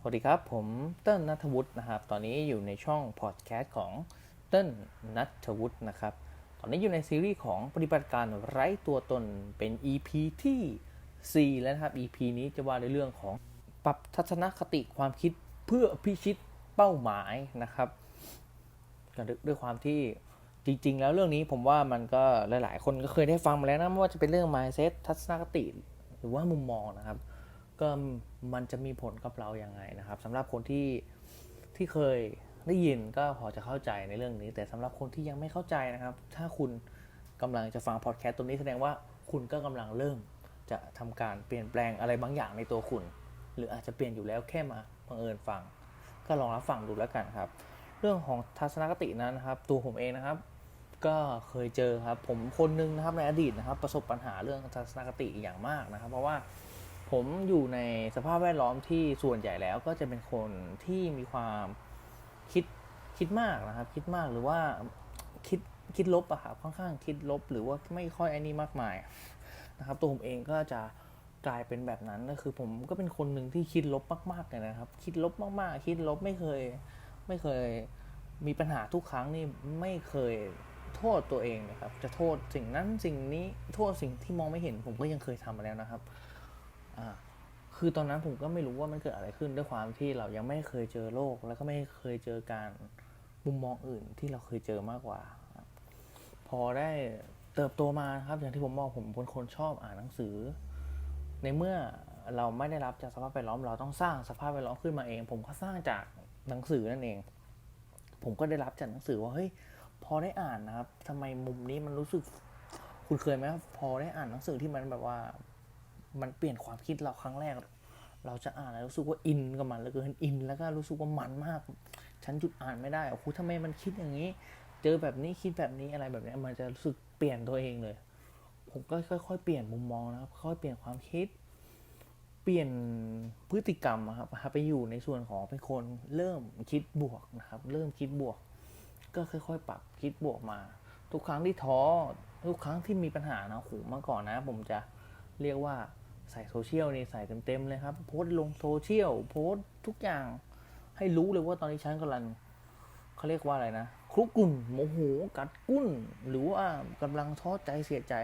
สวัสดีครับ ผมเติ้ลนัทวุฒินะครับ ตอนนี้อยู่ในช่องพอดแคสต์ของเติ้ลนัทวุฒินะครับ ตอนนี้อยู่ในซีรีส์ของปฏิบัติการไร้ตัวตนเป็น EP ที่ 4 แล้วนะครับ EP นี้จะว่าในเรื่องของปรับทัศนคติความคิดเพื่อพิชิตเป้าหมายนะครับกด้วยความที่จริง ๆ แล้วเรื่องนี้ผมว่ามันก็หลาย ๆ คนก็เคยได้ฟังมาแล้วนะไม่ว่าจะเป็นเรื่อง mindset ทัศนคติ หรือว่ามุมมองนะครับ ก็มันจะมีผลกับเราอย่างไงนะครับสำหรับคนที่ที่เคยได้ยินก็พอจะเข้าใจในเรื่องนี้ แต่สำหรับคนที่ยังไม่เข้าใจนะครับ ถ้าคุณกำลังจะฟังพอดแคสต์ตัวนี้แสดงว่าคุณก็กำลังเริ่มจะทำการเปลี่ยนแปลงอะไรบางอย่างในตัวคุณ หรืออาจจะเปลี่ยนอยู่แล้วแค่มาบังเอิญฟัง ก็ลองรับฟังดูแล้วกันครับ เรื่องของทัศนคตินั้นนะครับ ตัวผมเองนะครับ ก็เคยเจอครับผมคนหนึงนะครับในอดีตนะครับ ประสบปัญหาเรื่องทัศนคติอย่างมากนะครับ เพราะว่า ผมอยู่ในสภาพแวดล้อมที่ส่วนใหญ่แล้วก็จะเป็นคนที่มีความคิดคิดมากนะครับ คิดมากหรือว่าคิดคิดลบอะครับค่อนข้างคิดลบ หรือว่าไม่ค่อยไอ้นี่มากมายนะครับ ตัวผมเองก็จะกลายเป็นแบบนั้นก็คือ ผมก็เป็นคนหนึ่งที่คิดลบมากๆเลยนะครับ คิดลบมากๆ คิดลบไม่เคยไม่เคยมีปัญหาทุกครั้งนี่ไม่เคยโทษตัวเองนะครับ จะโทษสิ่งนั้นสิ่งนี้โทษสิ่งที่มองไม่เห็นผมก็ยังเคยทำมาแล้วนะครับ คือตอนนั้นผมก็ไม่รู้ว่ามันเกิดอะไรขึ้นด้วยความที่เรายังไม่เคยเจอโลก แล้วก็ไม่เคยเจอการมุมมองอื่นที่เราเคยเจอมากกว่า พอได้เติบโตมาครับอย่างที่ผมบอกผมเป็นคนชอบอ่านหนังสือ ในเมื่อเราไม่ได้รับจากสภาพแวดล้อม เราต้องสร้างสภาพแวดล้อมขึ้นมาเอง ผมก็สร้างจากหนังสือนั่นเอง ผมก็ได้รับจากหนังสือว่าเฮ้ยพอได้อ่านนะครับทำไมมุมนี้มันรู้สึกคุณเคยไหมครับพอได้อ่านหนังสือที่มันแบบว่า มันเปลี่ยนความคิดเราครั้งแรก เราจะอ่านแล้วรู้สึกว่าอินกับมันเหลือเกินอิน แล้วก็รู้สึกว่ามันมาก ฉันหยุดอ่านไม่ได้โอ้โหทำไมมันคิดอย่างนี้ เจอแบบนี้คิดแบบนี้อะไรแบบนี้มันจะรู้สึกเปลี่ยนตัวเองเลย ผมก็ค่อยๆเปลี่ยนมุมมองนะครับค่อยเปลี่ยนความคิด เปลี่ยนพฤติกรรมครับไปอยู่ในส่วนของเป็นคนเริ่มคิดบวกนะครับ เริ่มคิดบวก ก็ค่อยๆ ปรับคิดบวกมา ทุกครั้งที่ท้อทุกครั้งที่มีปัญหานะโหเมื่อก่อนนะ ผมจะ เรียกว่าใส่โซเชียลนี่ใส่เต็มๆเลยครับ โพสต์ลงโซเชียลโพสต์ทุกอย่างให้รู้เลยว่าตอนนี้ฉันกำลังเขาเรียกว่าอะไรนะคลุกกุ่นโมโหกัดกุ้น หรือว่ากำลังท้อใจเสียใจ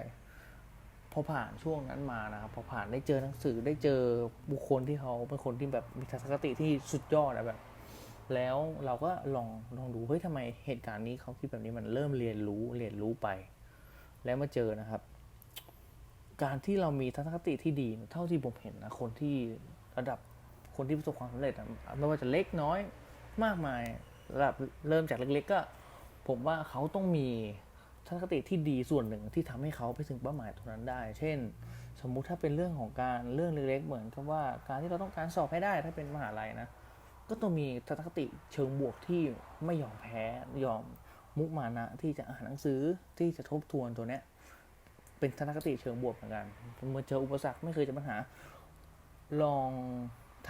พอผ่านช่วงนั้นมานะครับพอผ่านได้เจอหนังสือได้เจอบุคคลที่เขาเป็นคนที่แบบมีทัศนคติที่สุดยอดอะแบบ แล้วเราก็ลองลองดูเฮ้ยทำไมเหตุการณ์นี้เขาคิดแบบนี้มันเริ่มเรียนรู้เรียนรู้ไป แล้วมาเจอนะครับ การที่เรามีทัศนคติที่ดีเท่าที่ผมเห็นนะคนที่ระดับคนที่ประสบความสำเร็จอะไม่ว่าจะเล็กน้อยมากมายระดับเริ่มจากเล็ก ๆ ก็ ผมว่าเขาต้องมีทัศนคติที่ดีส่วนหนึ่งที่ทำให้เขาไปถึงเป้าหมายตรงนั้นได้ เช่น สมมุติถ้าเป็นเรื่องของการเรื่องเล็กๆเหมือนกับว่าการที่เราต้องการสอบให้ได้ถ้าเป็นมหาลัยนะก็ต้องมีทัศนคติเชิงบวกที่ไม่ยอมแพ้ยอมมุมานะที่จะอ่านหนังสือที่จะทบทวนตัวเนี้ย เป็นทัศนคติเชิงบวกเหมือนกันเมื่อเจออุปสรรคไม่เคยเจะปัญหา ลอง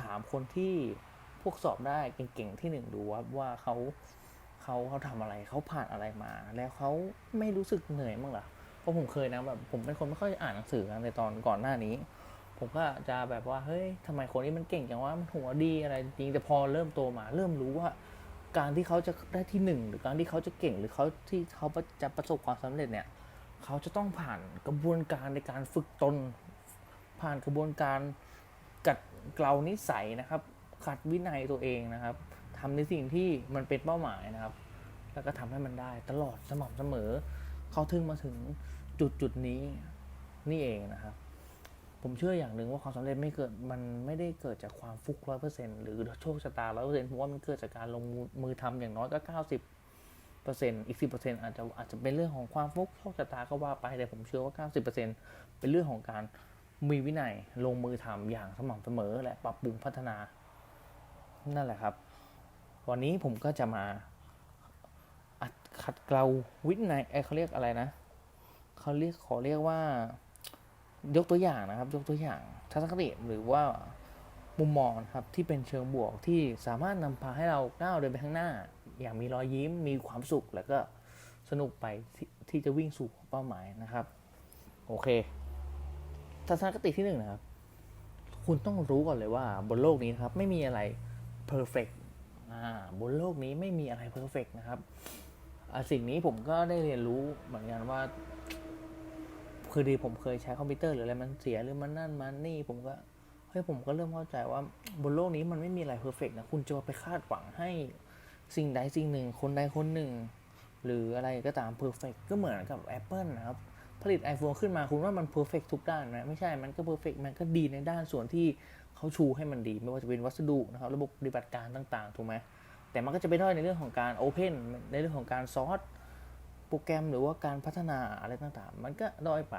ถามคนที่พวกสอบได้เก่งๆที่หนึ่งดูว่าว่าเขาเขาเขาทำอะไรเขาผ่านอะไรมา แล้วเขาไม่รู้สึกเหนื่อยมั้งหรอเพราะผมเคยนะแบบผมเป็นคนไม่ค่อยอ่านหนังสือนะในตอนก่อนหน้านี้ ผมก็จะแบบว่าเฮ้ยทำไมคนนี้มันเก่งจังว่ามันหัวดีอะไรจริงแต่พอเริ่มโตมา เริ่มรู้ว่า การที่เขาจะได้ที่หนึ่งหรือการที่เขาจะเก่งหรือเขาที่เขาจะประสบความสำเร็จเนี่ย เขาจะต้องผ่านกระบวนการในการฝึกตน ผ่านกระบวนการกัดเกลานิสัยนะครับ ขัดวินัยตัวเองนะครับทำในสิ่งที่มันเป็นเป้าหมายนะครับ แล้วก็ทำให้มันได้ตลอดสม่ำเสมอ เขาถึงมาถึงจุดจุดนี้นี่เองนะครับ ผมเชื่ออย่างหนึ่งว่าความสำเร็จไม่เกิดมันไม่ได้เกิดจากความฟุกร้อยเปอร์เซ็นต์หรือโชคชะตาร้อยเปอร์เซ็นผมว่ามันเกิดจากการลงมือทำอย่างน้อยก็เก้าสิบ ปอร์เซ็นอีกสิบเปอร์เซ็นอาจจะอาจจะเป็นเรื่องของความฟุกโชคชะตาก็ว่าไปแต่ผมเชื่อว่าเก้าสิบเปอร์เซ็นเป็นเรื่องของการมีวินัยลงมือทำอย่างสม่ำเสมอและปรับปรุงพัฒนา นั่นแหละครับ วันนี้ผมก็จะมาอัดขัดเกลาวินัยเอ้เขาเรียกอะไรนะเขาเรียกขอเรียกว่ายกตัวอย่างนะครับ ยกตัวอย่างทัศนคติหรือว่ามุมมองนครับที่เป็นเชิงบวกที่สามารถนำพาให้เราก้าวเดินไปข้างหน้า อย่างมีรอยยิ้มมีความสุขแล้วก็สนุกไปที่ที่จะวิ่งสู่เป้าหมายนะครับ โอเคทัศนคติที่หนึ่งนะครับ คุณต้องรู้ก่อนเลยว่าบนโลกนี้นครับ ไม่มีอะไร perfect อ่าบนโลกนี้ไม่มีอะไร perfect นะครับสิ่งนี้ผมก็ได้เรียนรู้เหมือนกันว่า คือดีผมเคยใช้คอมพิวเตอร์หรืออะไรมันเสียหรือมันนั่นมันนี่ผมก็เฮ้ยผมก็เริ่มเข้าใจว่าบนโลกนี้มันไม่มีอะไรเพอร์เฟกนะ คุณจะไปคาดหวังให้ สิ่งใดสิ่งหนึ่ง คนใดคนหนึ่ง หรืออะไรก็ตามเพอร์เฟกก็เหมือนกับ Apple นะครับ ผลิต iPhone ขึ้นมาคุณว่ามันเพอร์เฟกทุกด้านไหมไม่ใช่มันก็เพอร์เฟกมันก็ดีในด้านส่วนที่เขาชูให้มันดี ไม่ว่าจะเป็นวัสดุนะครับ ระบบปฏิบัติการต่างๆ ถูกไหมแต่มันก็จะไปด้อยในเรื่องของการ Open ในเรื่องของการซอสโปรแกรมหรือว่าการพัฒนาอะไรต่างๆ มันก็ด้อยไป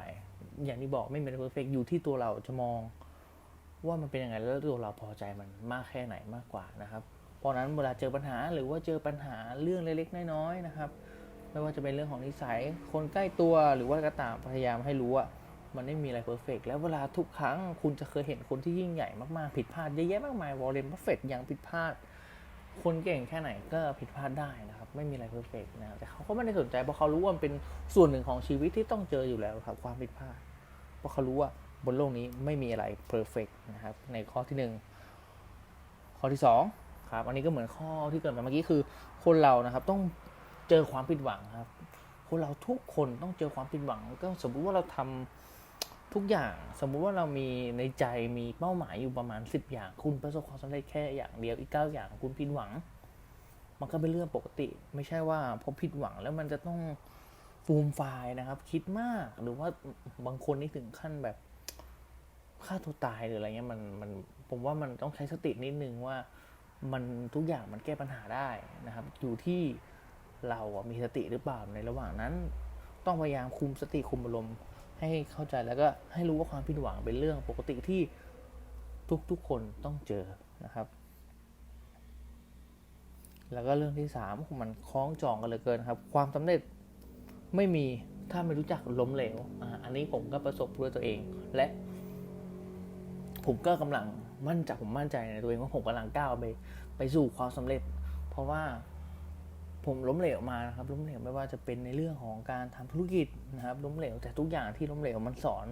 อย่างที่บอกไม่เป็นเพอร์เฟกอยู่ที่ตัวเราจะมองว่ามันเป็นยังไงแล้วตัวเราพอใจมันมากแค่ไหนมากกว่านะครับ พราะนั้นเวลาเจอปัญหาหรือว่าเจอปัญหาเรื่องเล็กๆน้อยๆนะครับ ไม่ว่าจะเป็นเรื่องของนิสัย คนใกล้ตัวหรือว่ากระตามพยายามให้รู้ว่ามันไม่มีอะไรเพอร์เฟกแล้วเวลาทุกครั้งคุณจะเคยเห็นคนที่ยิ่งใหญ่มากๆ ผิดพลาดเยอะแยะมากมายวอลเลนบัฟเฟตยังผิดพลาด คนเก่งแค่ไหนก็ผิดพลาดได้นะครับ ไม่มีอะไรเพอร์เฟกนะแต่เขาก็ไม่ได้สนใจเพราะเขารู้ว่ามันเป็นส่วนหนึ่งของชีวิตที่ต้องเจออยู่แล้วครับ ความผิดพลาด เพราะเขารู้ว่าบนโลกนี้ไม่มีอะไรเพอร์เฟกนะครับในข้อที่ 1 ข้อที่ 2 ครับ อันนี้ก็เหมือนข้อที่เกิดมาเมื่อกี้คือ คนเรานะครับต้องเจอความผิดหวังครับ คนเราทุกคนต้องเจอความผิดหวัง ก็สมมุติว่าเราทำทุกอย่าง สมมุติว่าเรามีในใจมีเป้าหมายอยู่ประมาณ 10 อย่าง คุณประสบความสำเร็จแค่อย่างเดียวอีก 9 อย่างคุณผิดหวัง มันก็เป็นเรื่องปกติ ไม่ใช่ว่าพอผิดหวังแล้วมันจะต้องฟูมไฟล์นะครับ คิดมากหรือว่าบางคนนี่ถึงขั้นแบบฆ่าตัวตายหรืออะไรเงี้ยมันมันผมว่ามันต้องใช้สตินิดนึงว่า มันทุกอย่างมันแก้ปัญหาได้นะครับ อยู่ที่เราอะมีสติหรือเปล่าในระหว่างนั้น ต้องพยายามคุมสติคุมอารมณ์ให้เข้าใจแล้วก็ให้รู้ว่าความผิดหวังเป็นเรื่องปกติที่ทุกๆคนต้องเจอนะครับ แล้วก็เรื่องที่สามมันคล้องจองกันเหลือเกินครับ ความสำเร็จไม่มีถ้าไม่รู้จักล้มเหลวออันนี้ผมก็ประสบด้วยตัวเอง และผมก็กำลัง มั่นใจผมมั่นใจในตัวเองว่าผมกำลังก้าวไปไปสู่ความสำเร็จ เพราะว่าผมล้มเหลวมานะครับล้มเหลวไม่ว่าจะเป็นในเรื่องของการทำธุรกิจนะครับล้มเหลวแต่ทุกอย่างที่ล้มเหลวมันสอน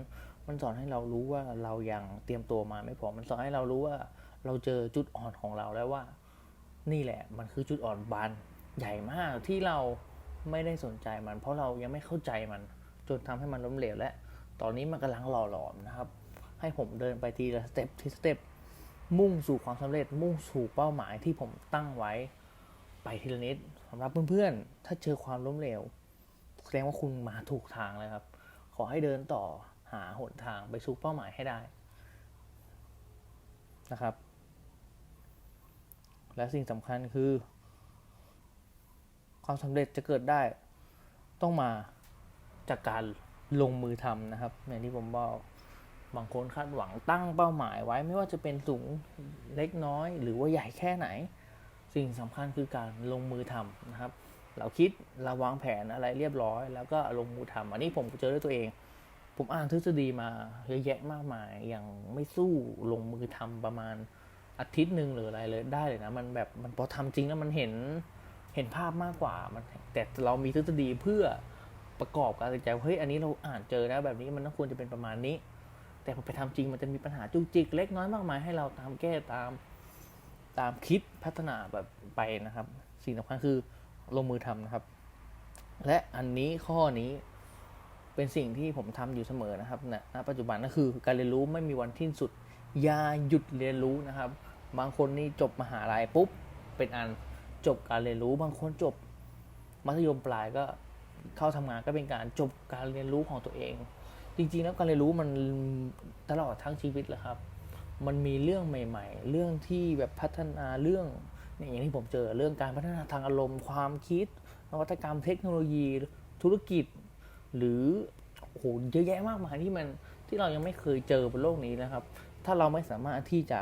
มันสอนให้เรารู้ว่าเรายังเตรียมตัวมาไม่พอมันสอนให้เรารู้ว่าเราเจอจุดอ่อนของเราแล้วว่า นี่แหละ มันคือจุดอ่อนบานใหญ่มากที่เราไม่ได้สนใจมัน เพราะเรายังไม่เข้าใจมัน จนทำให้มันล้มเหลวและ ตอนนี้มันกำลังหล่อหลอมนะครับ ให้ผมเดินไปทีละสเต็ปทีสเต็ป มุ่งสู่ความสำเร็จ มุ่งสู่เป้าหมายที่ผมตั้งไว้ไปทีละนิดสำหรับเพื่อนๆ ถ้าเจอความล้มเหลวแสดงว่าคุณมาถูกทางเลยครับ ขอให้เดินต่อหาหนทางไปสู่เป้าหมายให้ได้นะครับ และสิ่งสำคัญคือ ความสำเร็จจะเกิดได้ ต้องมาจากการลงมือทำนะครับอย่างที่ผมบอก บางคนคาดหวังตั้งเป้าหมายไว้ไม่ว่าจะเป็นสูงเล็กน้อย หรือว่าใหญ่แค่ไหน สิ่งสำคัญคือการลงมือทำนะครับ เราคิดเราวางแผนอะไรเรียบร้อย แล้วก็ลงมือทำอันนี้ผมเจอด้วยตัวเอง ผมอ่านทฤษฎีมาเยอะแยะมากมายอย่างไม่สู้ลงมือทำประมาณอาทิตย์หนึ่งหรืออะไรเลยได้เลยนะมันแบบมันพอทำจริงแล้วมันเห็นเห็นภาพมากกว่ามันแต่เรามีทฤษฎีเพื่อประกอบการตัดสินใจว่าเฮ้ยอันนี้เราอ่านเจอนะแบบนี้มันต้องควรจะเป็นประมาณนี้ แต่พอไปทำจริงมันจะมีปัญหาจุกจิกเล็กน้อยมากมายให้เราตามแก้ตามตามคิดพัฒนาแบบไปนะครับ สิ่งสำคัญคือลงมือทำนะครับ และอันนี้ข้อนี้เป็นสิ่งที่ผมทำอยู่เสมอนะครับณณปัจจุบันก็คือการเรียนรู้ไม่มีวันที่สุด อย่าหยุดเรียนรู้นะครับ บางคนนี่จบมหาลัยปุ๊บ เป็นอันจบการเรียนรู้บางคนจบมัธยมปลายก็เข้าทำงานก็เป็นการจบการเรียนรู้ของตัวเอง จริงๆแล้วการเรียนรู้มันตลอดทั้งชีวิตแหละครับ มันมีเรื่องใหม่ ๆ เรื่องที่แบบพัฒนาเรื่องอย่างที่ผมเจอเรื่องการพัฒนาทางอารมณ์ ความคิด นวัตกรรมเทคโนโลยี ธุรกิจ หรือโหเยอะแยะมากมายที่มันที่เรายังไม่เคยเจอบนโลกนี้นะครับ ถ้าเราไม่สามารถที่จะ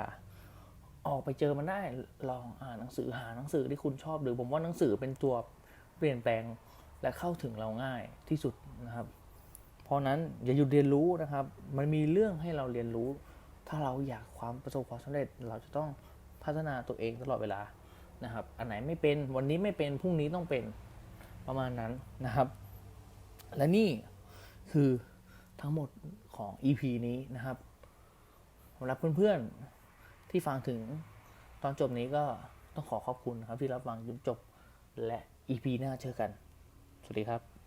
ออกไปเจอมันได้ลองอ่านหนังสือหาหนังสือที่คุณชอบ หรือผมว่าหนังสือเป็นตัวเปลี่ยนแปลงและเข้าถึงเราง่ายที่สุดนะครับ ราะนั้นอย่าหยุดเรียนรู้นะครับ มันมีเรื่องให้เราเรียนรู้ ถ้าเราอยากความประสบความสำเร็จ เราจะต้องพัฒนาตัวเองตลอดเวลานะครับ อันไหนไม่เป็นวันนี้ไม่เป็นพรุ่งนี้ต้องเป็นประมาณนั้นนะครับ และนี่คือทั้งหมดของ EP นี้นะครับสำหรับเพื่อนๆที่ฟังถึงตอนจบนี้ก็ต้องขอขอบคุณครับที่รับฟังจนจบและ EP หน้าเจอกัน สวัสดีครับ